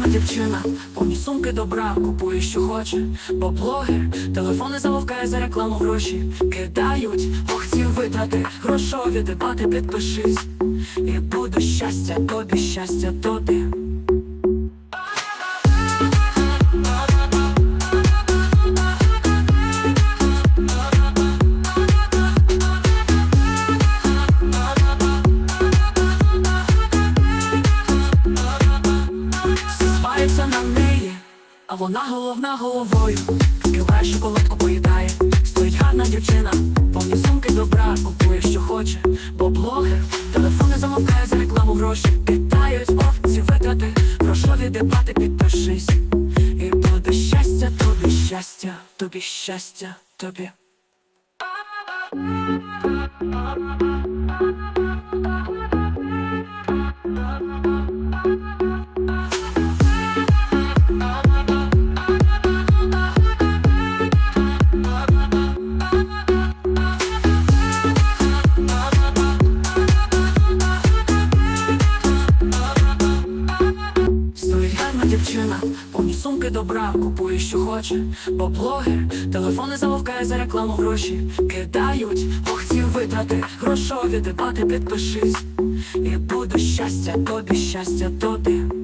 гарна дівчина, повні сумки добра, купує, що хоче, бо блогер телефони заловкає за рекламу гроші. Кидають, ох ці витрати, грошові дебати, підпишись. І буде щастя тобі, щастя тобі. А вона головна головою. Киває шоколадку поїдає, стоїть гарна дівчина, повні сумки добра, купує, що хоче, бо блогер, телефони замовкає за рекламу гроші. Питають, ох, ці витрати, грошові дебати, підпишись. І буде щастя, тобі щастя, тобі щастя, тобі. Дівчина, повні сумки добра, купує, що хоче, бо блогер, телефони заловкає за рекламу гроші. Кидають, ох витрати, грошові дебати, підпишись. І буде щастя, тобі, щастя тобі.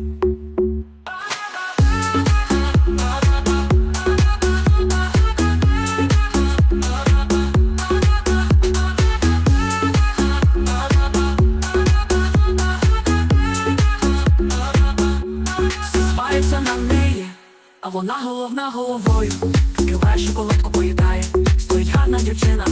А вона головна головою. Киває шоколадку поїдає, стоїть гарна дівчина,